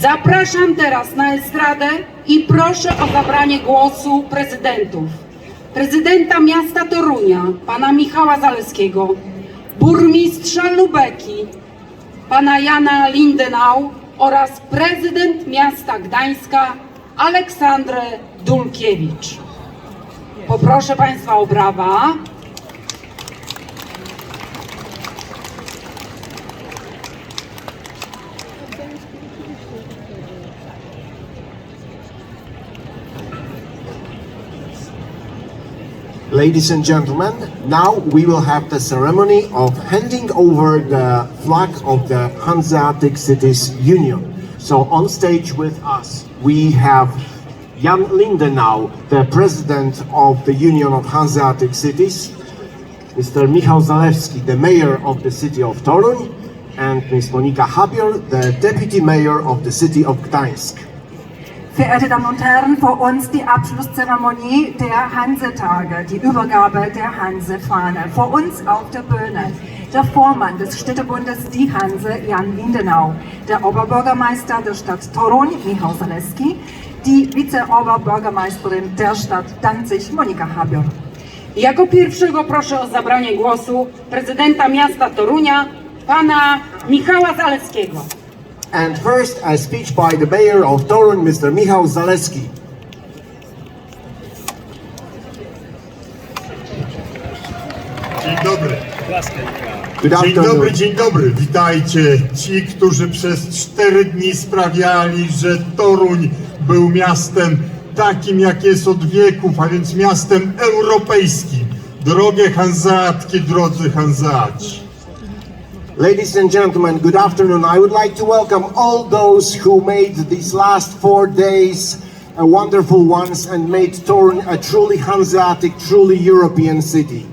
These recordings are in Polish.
Zapraszam teraz na estradę i proszę o zabranie głosu prezydentów. Prezydenta miasta Torunia, pana Michała Zaleskiego, burmistrza Lubeki, pana Jana Lindenau oraz prezydent miasta Gdańska Aleksandrę Dulkiewicz. Poproszę Państwa o brawa. Ladies and gentlemen, now we will have the ceremony of handing over the flag of the Hanseatic Cities Union. So on stage with us, we have Jan Lindenau, the president of the Union of Hanseatic Cities, Mr. Michał Zalewski, the mayor of the city of Toruń, and Ms. Monika Habior, the deputy mayor of the city of Gdańsk. Verehrte Damen und Herren, vor uns die Abschlusszeremonie der Hansetage, die Übergabe der Hansefahne. Vor uns auf der Bühne der Vormann des Städtebundes Die Hanse, Jan Lindenau, der Oberbürgermeister der Stadt Toruń, Michał Zaleski, die Vizeoberbürgermeisterin der Stadt Danzig, Monika Habior. Jako pierwszego proszę o zabranie głosu prezydenta miasta Torunia, pana Michała Zaleskiego. And first, a speech by the mayor of Toruń, Mr. Michał Zaleski. Dzień dobry. Good Dzień dobry, afternoon. dzień dobry. Witajcie ci, którzy przez cztery dni sprawiali, że Toruń był miastem takim, jak jest od wieków, a więc miastem europejskim. Drogie Hanzeatki, drodzy Hanzeaci. Ladies and gentlemen, good afternoon. I would like to welcome all those who made these last four days a wonderful ones and made Torun a truly Hanseatic, truly European city.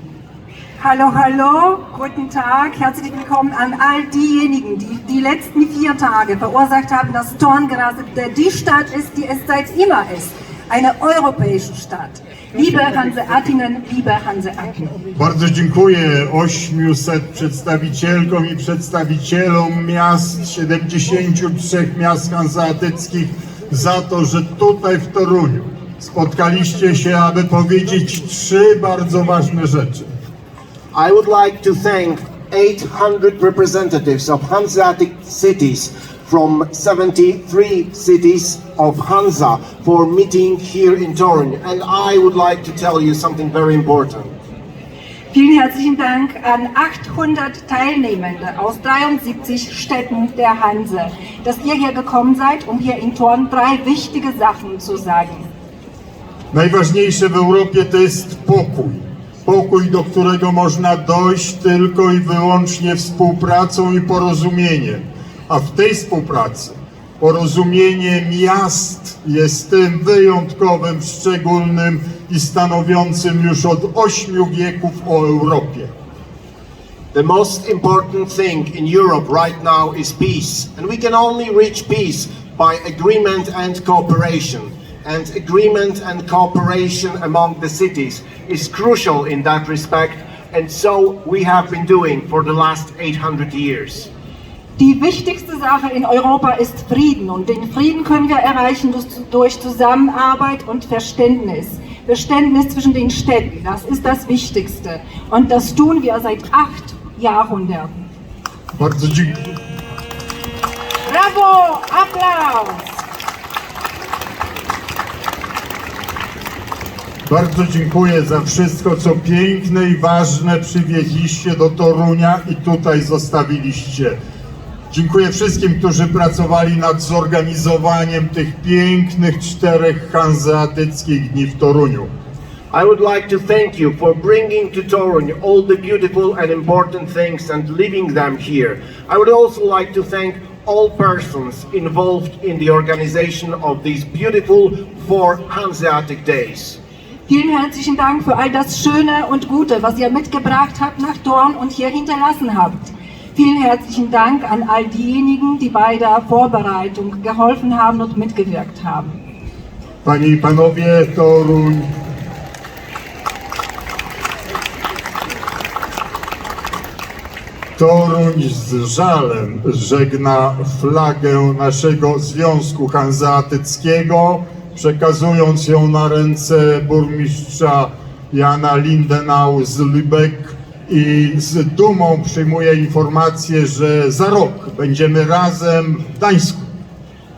Hallo, hallo, guten Tag, herzlich willkommen an all diejenigen, die die letzten vier Tage verursacht haben, dass Thorn gerade die Stadt ist, die es seit immer ist. Eine europäische Stadt. Liebe Hanseatinnen, liebe Hanseaten. Bardzo dziękuję 800 przedstawicielkom i przedstawicielom miast, 73 miast hanzeatyckich za to, że tutaj w Toruniu spotkaliście się, aby powiedzieć trzy bardzo ważne rzeczy. I would like to thank 800 representatives of Hanseatic cities from 73 cities of Hansa for meeting here in Torun. And I would like to tell you something very important. Vielen herzlichen Dank an 800 Teilnehmende aus 73 Städten der Hanse, dass ihr hier gekommen seid, um hier in Thorn drei wichtige Sachen zu sagen. Najważniejsze w Europie to jest pokój. Pokój, do którego można dojść tylko i wyłącznie współpracą i porozumieniem. A w tej współpracy porozumienie miast jest tym wyjątkowym, szczególnym i stanowiącym już od ośmiu wieków o Europie. The most important thing in Europe right now is peace. And we can only reach peace by agreement and cooperation. And agreement and cooperation among the cities is crucial in that respect. And so we have been doing for the last 800 years. Die wichtigste Sache in Europa ist Frieden und den Frieden können wir erreichen durch, Zusammenarbeit und Verständnis. Verständnis zwischen den Städten, das ist das Wichtigste. Und das tun wir seit acht Jahrhunderten. Bardzo dziękuję. Brawo! Applaus! Bardzo dziękuję za wszystko, co piękne i ważne przywieźliście do Torunia i tutaj zostawiliście. Dziękuję wszystkim, którzy pracowali nad zorganizowaniem tych pięknych czterech hanzeatyckich dni w Toruniu. I would like to thank you for bringing to Torun all the beautiful and important things and leaving them here. I would also like to thank all persons involved in the organization of these beautiful four Hanseatic days. Vielen herzlichen Dank für all das Schöne und Gute, was ihr mitgebracht habt nach Dorn und hier hinterlassen habt. Vielen herzlichen Dank an all diejenigen, die bei der Vorbereitung geholfen haben und mitgewirkt haben. Panie i panowie, Toruń Toruń z żalem żegna flagę naszego Związku Hanzeatyckiego, przekazując ją na ręce burmistrza Jana Lindenau z Lübeck i z dumą przyjmuję informację, że za rok będziemy razem w Gdańsku.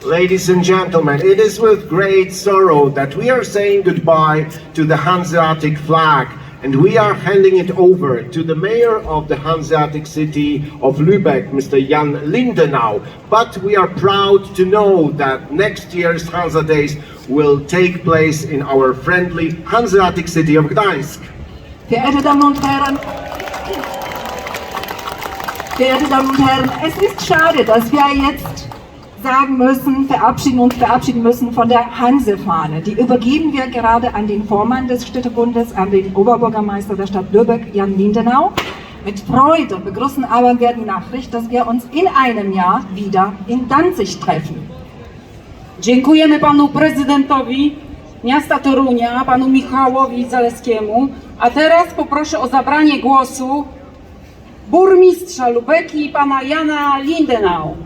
Ladies and gentlemen, it is with great sorrow that we are saying goodbye to the Hanseatic flag and we are handing it over to the mayor of the Hanseatic city of Lübeck, Mr. Jan Lindenau. But we are proud to know that next year's Hansa Days will take place in our friendly Hanseatic city of Gdańsk. Verehrte Damen und Herren, verehrte Damen und Herren, es ist schade, dass wir jetzt sagen müssen, verabschieden uns verabschieden müssen von der Hansefahne. Die übergeben wir gerade an den Vormann des Städtebundes, an den Oberbürgermeister der Stadt Lübeck, Jan Lindenau. Mit Freude begrüßen aber wir die Nachricht, dass wir uns in einem Jahr wieder in Danzig treffen. Dziękujemy panu prezydentowi miasta Torunia, panu Michałowi Zaleskiemu. A teraz poproszę o zabranie głosu burmistrza Lubeki, pana Jana Lindenau.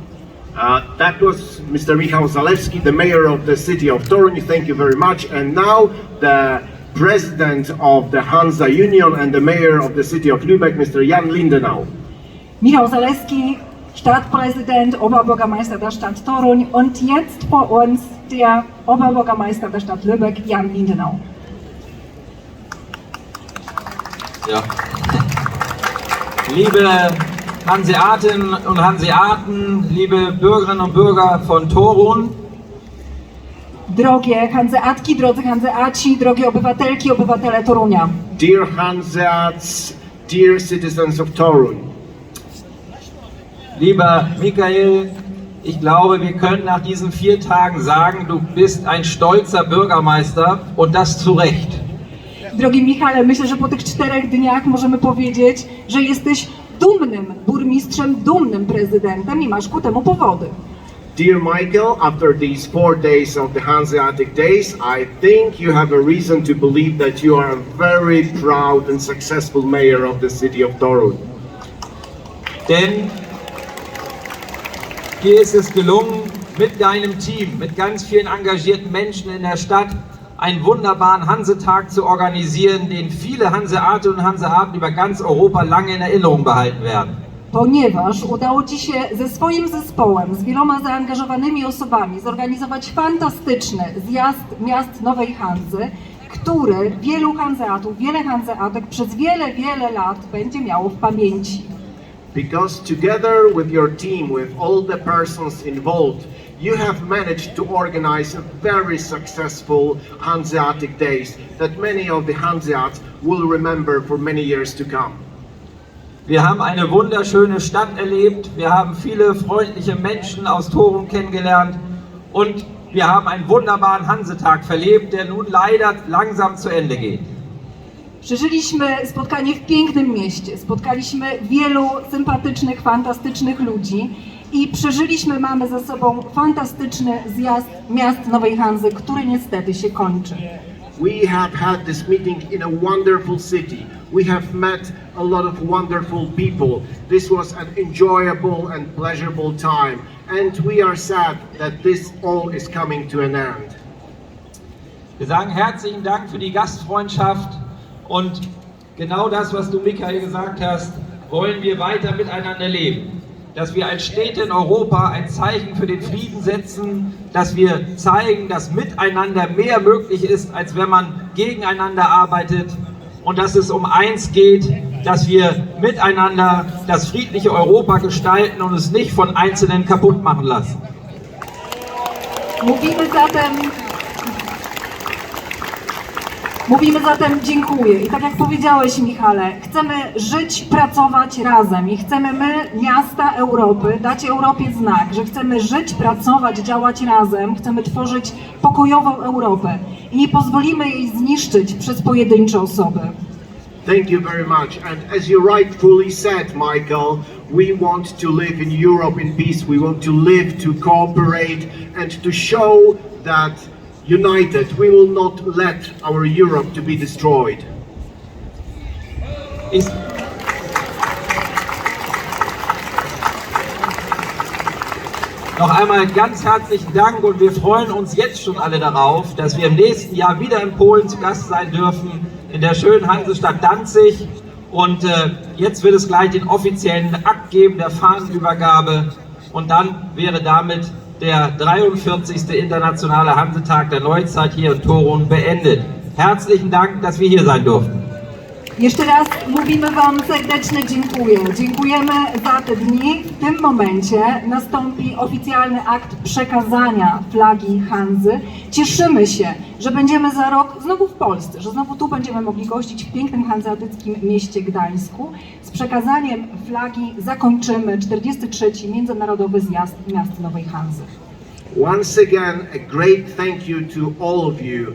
Uh, that was Mr. Michał Zalewski, the mayor of the city of Toruń. Thank you very much. And now the president of the Hansa Union and the mayor of the city of Lübeck, Mr. Jan Lindenau. Michał Zaleski, Stadtpräsident, Oberbürgermeister der Stadt Toruń und jetzt vor uns der Oberbürgermeister der Stadt Lübeck, Jan Lindenau. Ja. Liebe Hanseatinnen und Hanseaten, liebe Bürgerinnen und Bürger von Torun, Drogie Hanzeatki, drodzy Hanzeaci, drogie obywatelki, obywatele Torunia. Dear Hanseats, dear citizens of Toruń. lieber Michael, ich glaube, wir können nach diesen vier Tagen sagen, du bist ein stolzer Bürgermeister und das zu Recht. Drogi Michale, myślę, że po tych czterech dniach możemy powiedzieć, że jesteś dumnym burmistrzem, dumnym prezydentem i masz ku temu powody. Dear Michael, after these four days of the Hanseatic Days, I think you have a reason to believe that you are a very proud and successful mayor of the city of Toruń. Denn hier ist es gelungen, mit deinem Team, mit ganz vielen engagierten Menschen in der Stadt, einen wunderbaren Hansetag zu organisieren, den viele Hanseatinnen und Hanseaten über ganz Europa lange in Erinnerung behalten werden. Ponieważ udało Ci się ze swoim zespołem, z wieloma zaangażowanymi osobami zorganizować fantastyczny zjazd miast Nowej Hanzy, który wielu Hanzeatów, wiele Hanzeatek przez wiele, wiele lat będzie miało w pamięci. Because together with your team, with all the persons involved, you have managed to organize a very successful Hanseatic Days that many of the Hanseats will remember for many years to come. Wir haben eine wunderschöne Stadt erlebt, wir haben viele freundliche Menschen aus Torun kennengelernt und wir haben einen wunderbaren Hansetag verlebt, der nun leider langsam zu Ende geht. Przeżyliśmy spotkanie w pięknym mieście, spotkaliśmy wielu sympatycznych, fantastycznych ludzi i przeżyliśmy, mamy za sobą fantastyczny zjazd miast Nowej Hanzy, który niestety się kończy. We have had this meeting in a wonderful city. We have met a lot of wonderful people. This was an enjoyable and pleasurable time, and we are sad that this all is coming to an end. Wir sagen herzlichen Dank für die Gastfreundschaft und genau das, was du Michael gesagt hast, wollen wir weiter miteinander leben. Dass wir als Städte in Europa ein Zeichen für den Frieden setzen, dass wir zeigen, dass miteinander mehr möglich ist, als wenn man gegeneinander arbeitet und dass es um eins geht, dass wir miteinander das friedliche Europa gestalten und es nicht von Einzelnen kaputt machen lassen. Mówimy zatem. Dziękuję. I tak jak powiedziałeś, Michale, chcemy żyć, pracować razem i chcemy my, miasta Europy, dać Europie znak, że chcemy żyć, pracować, działać razem, chcemy tworzyć pokojową Europę i nie pozwolimy jej zniszczyć przez pojedyncze osoby. Thank you very much. And as you rightfully said, Michael, we want to live in Europe in peace. We want to live to cooperate and to show that United, we will not let our Europe to be destroyed. Is Noch einmal ganz herzlichen Dank und wir freuen uns jetzt schon alle darauf, dass wir im nächsten Jahr wieder in Polen zu Gast sein dürfen, in der schönen Hansestadt Danzig. Und äh, jetzt wird es gleich den offiziellen Akt geben der Fahnenübergabe und dann wäre damit der 43. Internationale Hansetag der Neuzeit hier in Torun beendet. Herzlichen Dank, dass wir hier sein durften. Jeszcze raz mówimy Wam serdeczne dziękuję. Dziękujemy za te dni. W tym momencie nastąpi oficjalny akt przekazania flagi Hanzy. Cieszymy się, że będziemy za rok znowu w Polsce, że znowu tu będziemy mogli gościć w pięknym hanzeatyckim mieście Gdańsku. Z przekazaniem flagi zakończymy 43. Międzynarodowy Zjazd Miast Nowej Hanzy. Once again, a great thank you to all of you.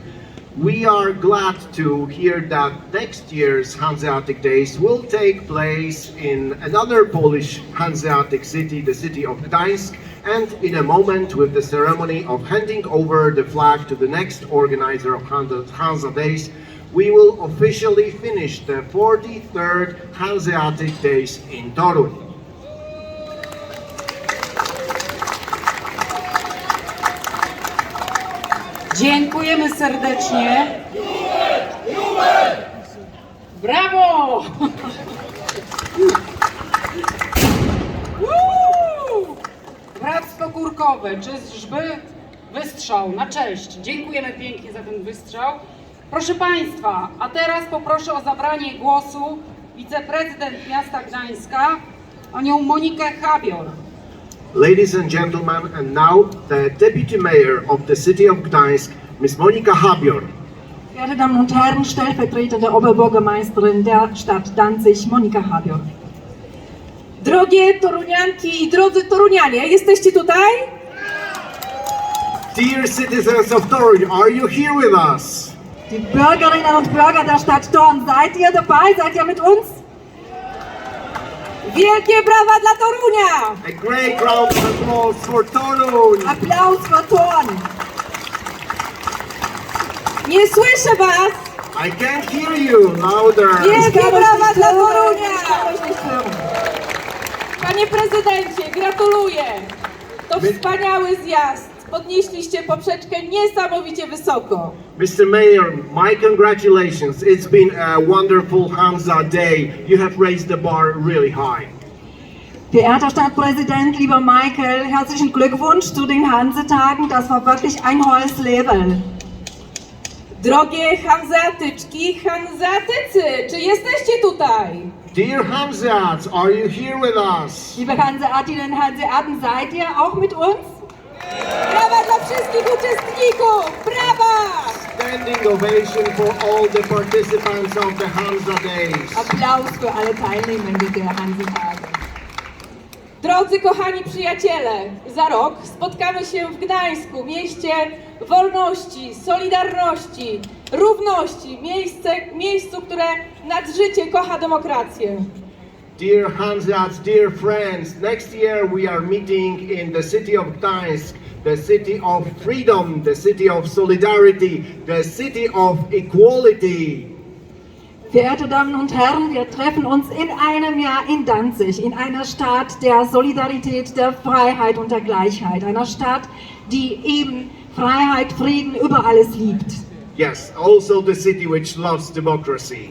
We are glad to hear that next year's Hanseatic Days will take place in another Polish Hanseatic city, the city of Gdańsk, and in a moment with the ceremony of handing over the flag to the next organizer of Hansa Days, we will officially finish the 43rd Hanseatic Days in Toruń. Dziękujemy serdecznie. Brawo! Bractwo Kurkowe, czyżby wystrzał na cześć. Dziękujemy pięknie za ten wystrzał. Proszę Państwa, a teraz poproszę o zabranie głosu wiceprezydent miasta Gdańska, panią Monikę Habior. Ladies and gentlemen, and now the Deputy Mayor of the City of Gdańsk, Ms. Monika Habior. Verehrte Damen und Herren, stellvertretende Oberbürgermeisterin der Stadt Danzig, Monika Habior. Drogie Torunianki i drodzy Torunianie, jesteście tutaj? Dear citizens of Toruń, are you here with us? Die Bürgerinnen und Bürger der Stadt Thorn, seid ihr dabei? Seid ihr mit uns? Wielkie brawa dla Torunia! A great round of applause for Toruń. Applaus für Thorn! Nie słyszę was! I can't hear you louder. Wielkie brawa dla Torunia! Panie prezydencie, gratuluję! To wspaniały zjazd. Podnieśliście poprzeczkę niesamowicie wysoko. Mr. Mayor, my congratulations. It's been a wonderful Hansa day. You have raised the bar really high. Verehrter Stadtpräsident, lieber Michael, herzlichen Glückwunsch zu den Hansetagen. Das war wirklich ein hohes Level. Drogie Hanzeatyczki, Hanzeatycy, czy jesteście tutaj? Dear Hansats, are you here with us? Liebe Hanseatinnen und Hanseaten, seid ihr auch mit uns? Brawa dla wszystkich uczestników! Brawa! Standing ovation for all the participants of the Hansa Days. Applaus für alle Teilnehmenden der Hansetage. Drodzy kochani przyjaciele, za rok spotkamy się w Gdańsku, mieście wolności, solidarności, równości, miejsce, miejscu, które nad życie kocha demokrację. Dear Hansats, dear friends, next year we are meeting in the city of Gdańsk, the city of freedom, the city of solidarity, the city of equality. Verehrte Damen und Herren, wir treffen uns in einem Jahr in Danzig, in einer Stadt der Solidarität, der Freiheit und der Gleichheit. Einer Stadt, die eben Freiheit, Frieden über alles liebt. Yes, also the city which loves democracy.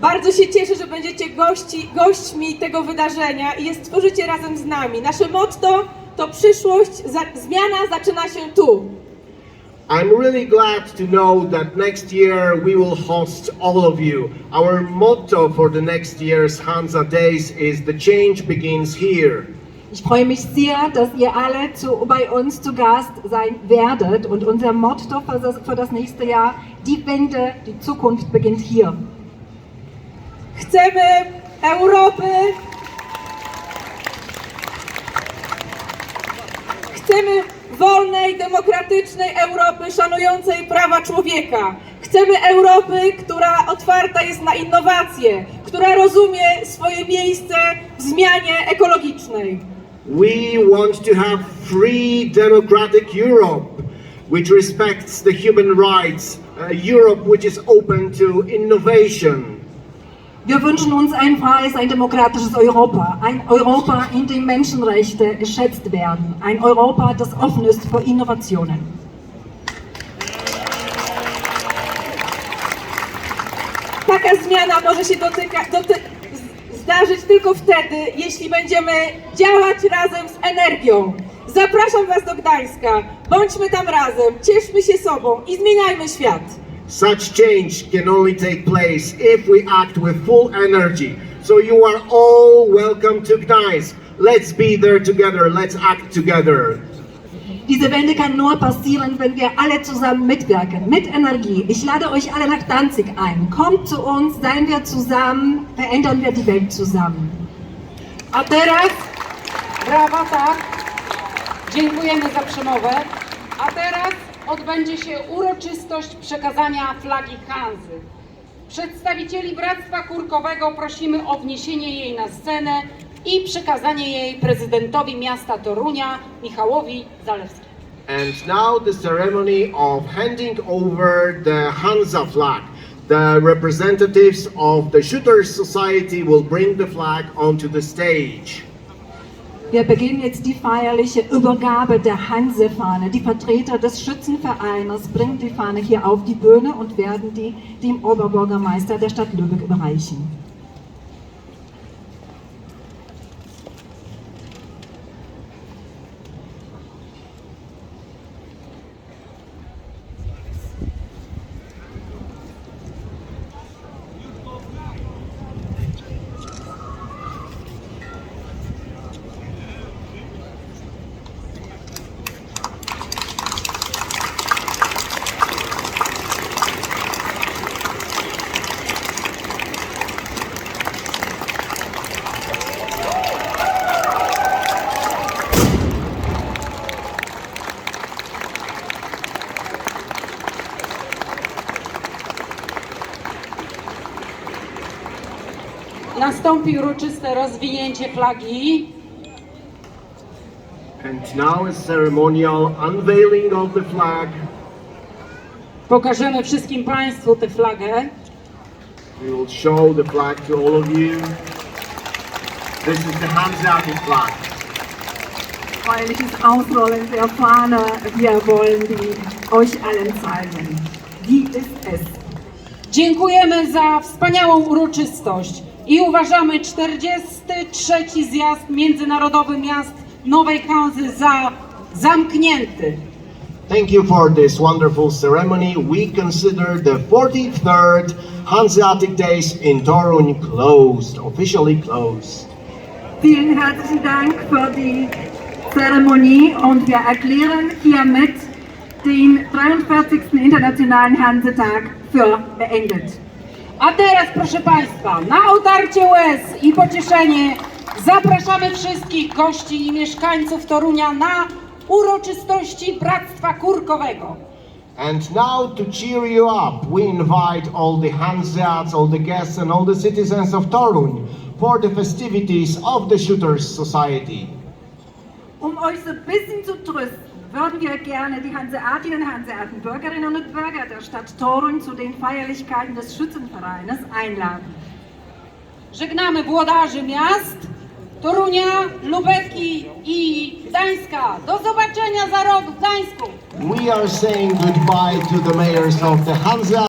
Bardzo się cieszę, że będziecie gości, gośćmi tego wydarzenia i je stworzycie razem z nami. Nasze motto to przyszłość, za, zmiana zaczyna się tu. I'm really glad to know that next year we will host all of you. Our motto for the next year's Hansa Days is the change begins here. Ich freue mich sehr, dass ihr alle zu, bei uns zu Gast sein werdet und unser Motto für das, für das nächste Jahr, die Wende, die Zukunft beginnt hier. Chcemy Europy. Chcemy wolnej, demokratycznej Europy, szanującej prawa człowieka. Chcemy Europy, która otwarta jest na innowacje, która rozumie swoje miejsce w zmianie ekologicznej. We want to have free democratic Europe which respects the human rights, a Europe which is open to innovation. Wir wünschen uns ein freies, ein demokratisches Europa. Ein Europa, in dem Menschenrechte geschätzt werden. Ein Europa, das offen ist für Innovationen. Taka zmiana może się dotyka, doty, zdarzyć tylko wtedy, jeśli będziemy działać razem z energią. Zapraszam Was do Gdańska. Bądźmy tam razem, cieszmy się sobą i zmieniajmy świat. Such change can only take place if we act with full energy. So you are all welcome to Gdańsk. Let's be there together. Let's act together. Diese Wende kann nur passieren, wenn wir alle zusammen mitwirken, mit Energie. Ich lade euch alle nach Danzig ein. Kommt zu uns, seien wir zusammen, verändern wir die Welt zusammen. A teraz, brawa, tak, dziękujemy za przemowę. A teraz odbędzie się uroczystość przekazania flagi Hanzy. Przedstawicieli Bractwa Kurkowego prosimy o wniesienie jej na scenę i przekazanie jej prezydentowi miasta Torunia, Michałowi Zalewskiemu. And now the ceremony of handing over the Hansa flag. The representatives of the Shooters Society will bring the flag onto the stage. Wir beginnen jetzt die feierliche Übergabe der Hansefahne. Die Vertreter des Schützenvereines bringen die Fahne hier auf die Bühne und werden die dem Oberbürgermeister der Stadt Lübeck überreichen. Nastąpi uroczyste rozwinięcie flagi. And now is ceremonial unveiling of the flag. Pokażemy wszystkim Państwu tę flagę. We will show the flag to all of you. This is the Hanseatic flag. Feierliches Ausrollen der Fahne. Wir wollen die euch allen zeigen. Wie ist es? Dziękujemy za wspaniałą uroczystość i uważamy 43. zjazd międzynarodowy miast Nowej Hanzy za zamknięty. Thank you for this wonderful ceremony. We consider the 43rd Hanseatic Days in Torun closed, officially closed. Vielen herzlichen Dank für die Zeremonie und wir erklären hiermit den 43. Internationalen Hansetag für beendet. A teraz, proszę Państwa, na otarcie łez i pocieszenie zapraszamy wszystkich gości i mieszkańców Torunia na uroczystości Bractwa Kurkowego. And now to cheer you up, we invite all the Hanseats, all the guests, and all the citizens of Torun for the festivities of the Shooters Society. Um euch ein bisschen zu trösten, würden wir gerne die Hanseatinnen und Hanseaten, Bürgerinnen und Bürger der Stadt Torun zu den Feierlichkeiten des Schützenvereines einladen. Żegnamy włodarzy miast Torunia, Lubeki i Gdańska. Do zobaczenia za rok w Gdańsku. We are saying goodbye to the mayors of the Hansa